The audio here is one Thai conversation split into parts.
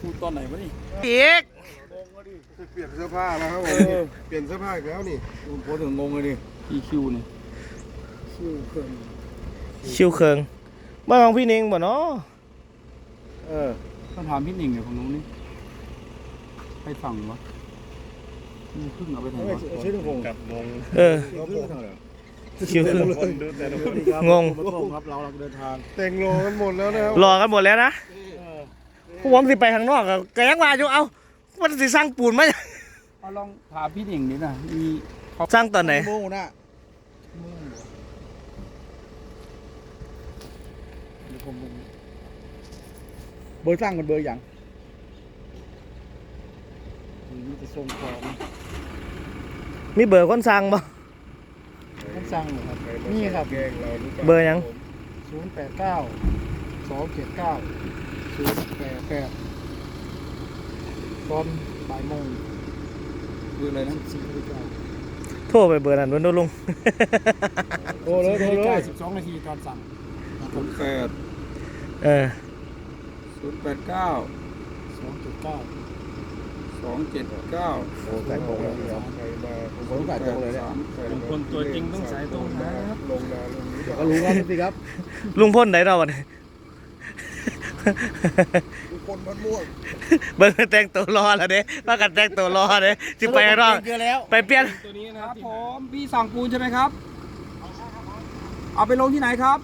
พูดตอนไหนวะนี่อีกเปลี่ยนเสื้อผ้าแล้วครับผมเปลี่ยนเสื้อผ้าอีกแล้วนี่ลุงโพสถึงงงเลยดิ EQ นี่ชิวเคิงบ้านของพี่นิงบ่เนาะเออต้องถามพี่หนิงเดี๋ยวของนู้นนี่ใครสั่งวะนี่เพิ่งเอาไปไหนวะชื่อลุงพงศ์กับงงเออเราพูดทางไหนชิวเคิงคนดูแต่ละคนงงมาส่งครับเราเราเดินทางแต่งโลกันหมดแล้วนะครับรอกันหมดแล้วนะ ผู้ผมสิไปข้างนอกก็ก็ยังว่าอยู่เอามันสิสร้างปูนไหมเอาลองถามพี่หนิงดินะมีสร้างตอนไหนโมน่ะเบอร์สร้างมันเบอร์อย่างอืมมัจะทรงของมีเบอร์คนสร้างบ่ ต้องสั่งเหรอครับ นี่ครับ เบอร์หยัจ็ดเก้า คือแปดแปตอนบ่ายโมงเรืออะไรนั้นสิบนาฬิกาโทรไปเบอร์นั้นวันนู้ลุง โทรเลยโทรเลยสิบสองนาทีตอนสั่งศูนย์แปดเออศูนย์แปดเก้าสองจุดเก้าสองเจ็ดเก้าโอ้สายต่งเลยคผมสายตเลยเนี่ยลุงพลตัวจริงต้องสายตรงนะครับลงดลก็รู้ครับสิครับ ลุงพ่นไหนเราเนี่ย คนมันม่วงเบิ่งแต่งตัวรอแล้วเด้ว่ากันแต่งตัวรอเด้สิไปรอบเยอะแล้วไปเปลี่ยนตัวนี้นะคครัรับบผมพี่สั่งปูนใช่ไหมครับ เอาไปลงที่ไหนครับ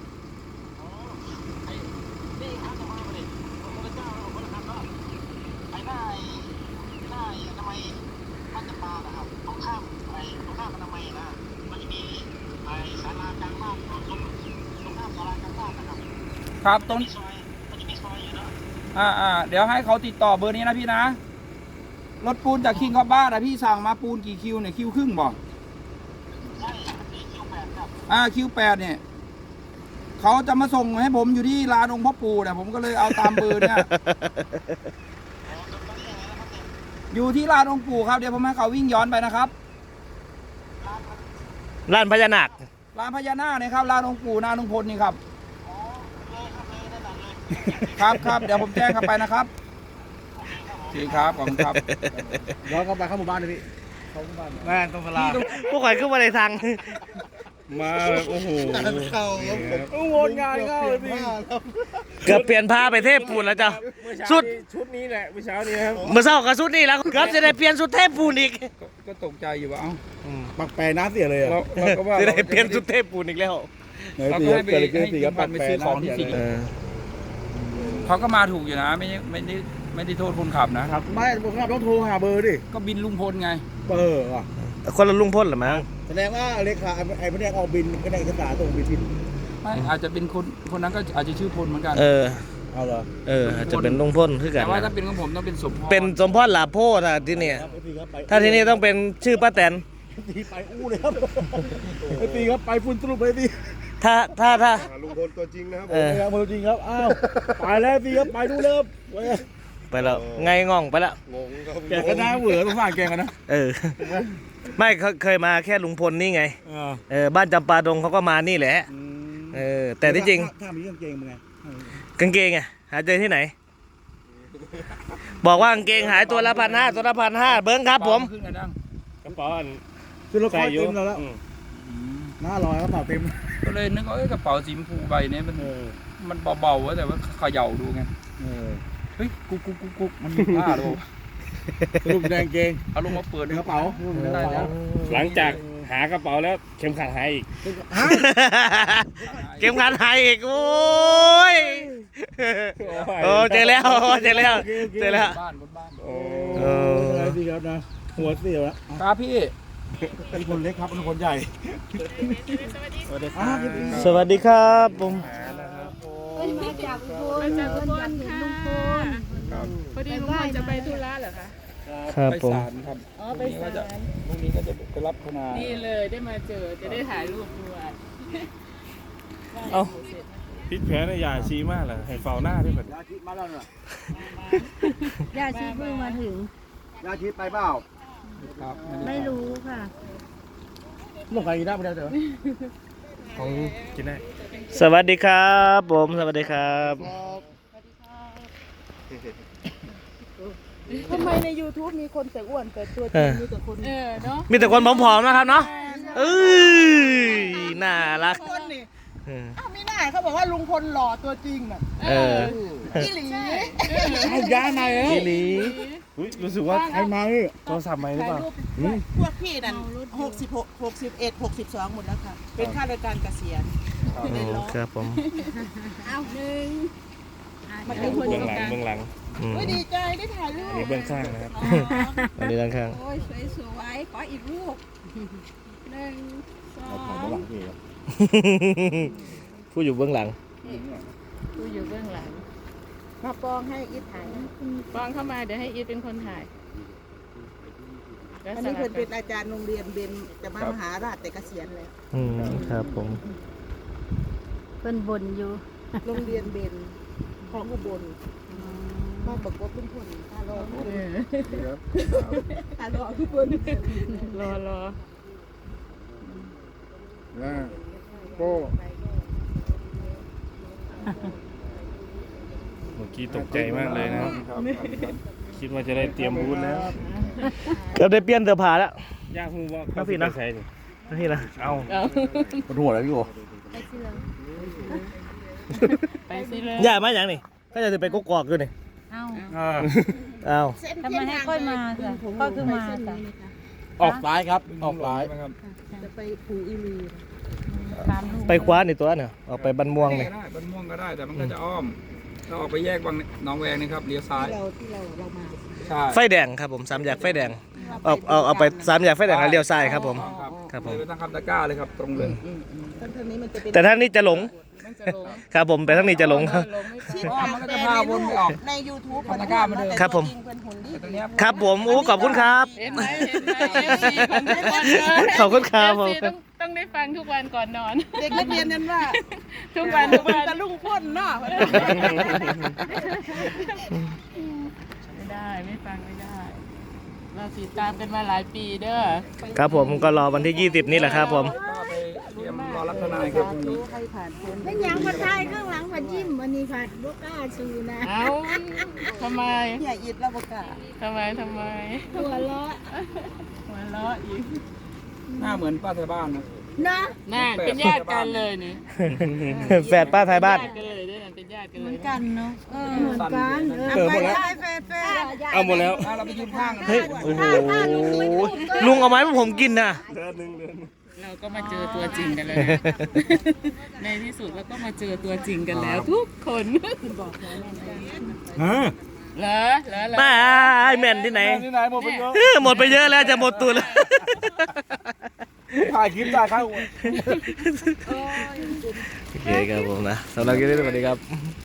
ครับตรง อ่าอ่าเดี๋ยวให้เขาติดต่อเบอร์นี้นะพี่นะ รถปูนจากคิงคอบบ้านนะพี่สั่งมาปูนกี่คิวเนี่ยคิวครึ่งบอกอ่าคิวแปดเนี่ยเขาจะมาส่งให้ผมอยู่ที่ลานองค์พ่อปู่เนี่ยผมก็เลยเอาตามเบอร์เนี่ย อยู่ที่ลานองค์ปู่ครับเดี๋ยวผมให้เขาวิ่งย้อนไปนะครับร้านพญานาคลานพญานาคเนี่ยครับลานองค์ปู่นาลุงพลนี่ครับ ครับครับเดี๋ยวผมแจ้งเข้าไปนะครับโอเคครับขอบคุณครับย้อนเข้าไปเข้าหมู่บ้านเลยพี่เข้าหมู่บ้านแม่ตรงสลาพวกข่อยขึ้นมาในทางมาแบบโอ้โหเข้าครับผมวนงานเข้าเลยพี่เกือบเปลี่ยนผ้าไปเทพปูนแล้วจ้ะสุดชุดนี้แหละเมื่อเช้านี้ครับเมื่อเช้ากับชุดนี้แล้วเกือบจะได้เปลี่ยนชุดเทพปูนอีกก็ก็ตกใจอยู่ว่าเอ้าปักแปรน้ำเสียเลยเราเราก็ว่าจะได้เปลี่ยนชุดเทพปูนอีกแล้วเราก็ให้ไปให้ทีมพันไปซื้อของที่สิเออ เขาก็มาถูกอยู่นะ ไม่ได้ไม่ได้ไม่ได้โทษคนขับนะ ครับไม่ผมครับต้องโทรหาเบอร์ดิก็บินลุงพลไง เบอร์อะคนละลุงพ่นเหรือมั้งแสดงว่าเลขาไอ้พนักออกบินก็ได้เอกสารส่งบินผิดไม่อาจจะเป็นคนคนนั้นก็อาจจะชื่อพลเหมือนกัน เออ เอาเหรอเอออาจจะเป็นลุงพ่นคือกันแต่ว่านะถ้าเป็นของผมต้องเป็นสมพรเป็นสมพรหลาโพธอะที่เนี่ย ครับไอ้ตีครับไป ถ้าที่นี่ต้องเป็นชื่อป้าแตน ตีไปอู้เลยครับไอ้ตีครับไปฝุ่นสรุปไปตีถ้าถ้าถ้าลุงพลตัวจริงนะครับเออครับมือจริงครับอ้าวไปแล้วตีครับไปดูเริ่มไปไปแล้วไงง่องไปแล้วงงครับแกก็น่าเบื่อสงสารแกกันนะเออ ไม่เขาเคยมาแค่ลุงพลนี่ไงเออเออบ้านจำปาดงเขาก็มานี่แหละเออแต่ที่จริง ถ้ามีกางเกงมึงไงกางเกงอะหาเจอที่ไหน บอกว่ากางเกงหายตัวละพันห้าตัวละพันห้าเบิ้งครับผม ขึ้นกันดังกระเป๋าอัน คือเราคใส่อยอยู่เต็มเราแล้วอืมหน้าลอยกระเป๋าเต็มก็เลยนึกว่าเอ้ยกระเป๋าสีชมพูใบเนี้ยมันเออมันเบาๆอะแต่ว่าเขย่าดูไงเออเฮ้ยกุ๊กกุ๊กกุ๊กกุ๊กมันมีผ้าหรือเปล่าสรุปแดงเกงเอาลงมาเปิดในกระเป๋าไม่ได้แล้วหลังจากหากระเป๋าแล้วเข็มขัดหายอีกฮะเกมขันหายอีกโอ้ยโอ้เจอแล้วเจอแล้วเจอแล้วบ้านบนบ้านโอ้เอออะไรดีครับนะหัวเสียวแล้วครับพี่ เป็นคนเล็กครับเป็นคนใหญ่สวัสดีคอ้ารัวบสวัสดีครับผมมาจากอุบลมาจากอุบลค่ะพอดีลุงพลจะไปธุระเหรอคะครับไปผมศาลครับอ๋อไปศาลพรุ่งนี้ก็จะไปรับธนานี่เลยได้มาเจอจะได้ถ่ายรูปด้วยเอ้าพิษแพ้ในยาชีมากเลยให้เฝ้าหน้าด้วยแบบยาชีมาแล้วน่ะย่าชีเพิ่งมาถึงยาชีไปเปล่า ครับไม่รู้ค่ะ ลงใครกินได้ไม่ได้เถอะของกินได้สวัสดีครับผมสวัสดีครับทำไมใน YouTube มีคนแต่อ้วนแต่ตัวจริงมีแต่คนเออเนาะมีแต่คนผอมๆนะครับเนาะเอ้ยน่ารัก คนนี่เอออ้าวไม่น่าเขาบอกว่าลุงพลหล่อตัวจริงน่ะเอออีหลีให้ย้ายมาแล้วอีหลีอุ๊ยรู้สึกว่าให้มาเนี่ยโทรศัพท์ใหม่หรือเปล่าพวกพี่นั่นหกสิบหกหกสิบเอ็ดหกสิบสองหมดแล้วค่ะ เป็นข้าราชการเกษียณอืมครับผมเอาหนึ่งมันเป็นคนเบื้องหลังเบื้องหลังอืมเฮ้ยดีใจได้ถ่ายรูอันปนี้เบื้องข้างนะครับอันนี้ด้านข้าง โอ้ยสวยสวยๆขออีกรูปหนึ่งสอง ผู้อยู่เบื้องหลัง ดูอยู่เบื้องหลังมาปองให้อีถ่ายฟองเข้ามาเดี๋ยวให้อีทเป็นคนถ่ายแล้วอันสนี้ลัเพิ่บนกัเป็นนอาจารย์โรงเรียนเบนจะมามหาราชแต่เกษียณแล้ว อืมครับผม เพิ่นบ่นอยู่โรงเรียนเบนของอุบลมาบอกว่าเพิ่นพ่นถ้ารอเพิ่นเออถ้ารอเพิ่นรอรอ นะก็ เมื่อกี้ตกใจมากเลยนะครับ คิดว่าจะได้เตรียมบูธแล้วเกือบได้เปลี่ยนเสื้อผ้าแล้วย่าพูว่าครับพี่นะใส่นี่นี่นะเอาเอาปวดหัวแล้วพี่โอไปสิเลยย่ามาอย่างนี่ก็จะไปกกอกอยู่นี่เอาอ่าอ้าวเส้นทำไมให้ค่อยมาจ้ะค่อยคือมาจ้ะออกซ้ายครับ ออกซ้ายจะไปผูอีลี ตามลูกไปคว้าในตัวเนี่ยออกไปบันม่วงก็เนี่ยได้บันม่วงก็ได้แต่มันก็จะอ้อมเราออกไปแยกบางหน้องแวงนี่ครับเลี้ยวซ้ายที่เราที่เราเรามาใช่ไฟแดงครับผมสามแยกไฟแดงออกเอาเอาไปสามแยกไฟแดงแล้วเลี้ยวซ้ายครับผม ครับครับผม เลยไปทางคำตะกร้าเลยครับตรงเลยทั้งทางนี้มันจะเป็นแต่ท่านนี้จะหลงมันจะลงครับผมไปทางนี้จะหลงครับ ลงไม่ชิดทันทางแต่ในรูปใน YouTube ทำตะกร้ามาเดิมครับผมแต่ตัวจงเพิ่นหุ่นดีแต่ตรงเนี้ยครับผมโอ้ขอบคุณครับ เห็นไหมเห็นไหมเอฟซีคนทุกคนเลยขอบคุณครับผม FC ต้อง ต้องได้ฟังทุกวันก่อนนอน เด็กนักเรียนนั้นว่าทุกวันทุกวันตะลุงพ่นเนาะไม่ได้ไม่ฟังไม่ได้ เราติดตามกันมาหลายปีเด้อครับผมก็รอวันที่ 20 นี่แหละครับผมก็ไปเตรียมรอรับทนายครับพรุ่งนี้ให้ผ่านพ้นเป็นหยังมาถ่ายข้างหลังมาจิ้มวันนี้ผัดบ่กล้าสู้นะเอ้าทำไมเนี่ยอิดแล้วบ่กล้าทำไมทำไมหัวเราะหัวเราะอีกหน้าเหมือนป้าไทยบ้านนะ นะน่าเป็นญาติกันเลยนี่แฝดป้าไทยบ้าน ญาติกันเลยด้วยนะเป็นญาติกันเลยกันเนาะเออเหมือนกันเออเออหมดแล้วไปไปเอาหมดแล้ว อะเราไปยืนข้างกันเฮ้ยโอ้โหลุงเอาไหมให้ผมกินนะ เราก็มาเจอตัวจริงกันแล้วนะในที่สุดเราก็มาเจอตัวจริงกันแล้ว ทุกคนเหรอเหรอเหรอ ป้าไอแมนที่ไหนที่ไหนหมดไปเยอะ เออหมดไปเยอะแล้วจะหมดตัวแล้ว ถ่ายคลิปได้ครับโอเคครับผมนะสำหรับคลิปนี้สวัสดีครับ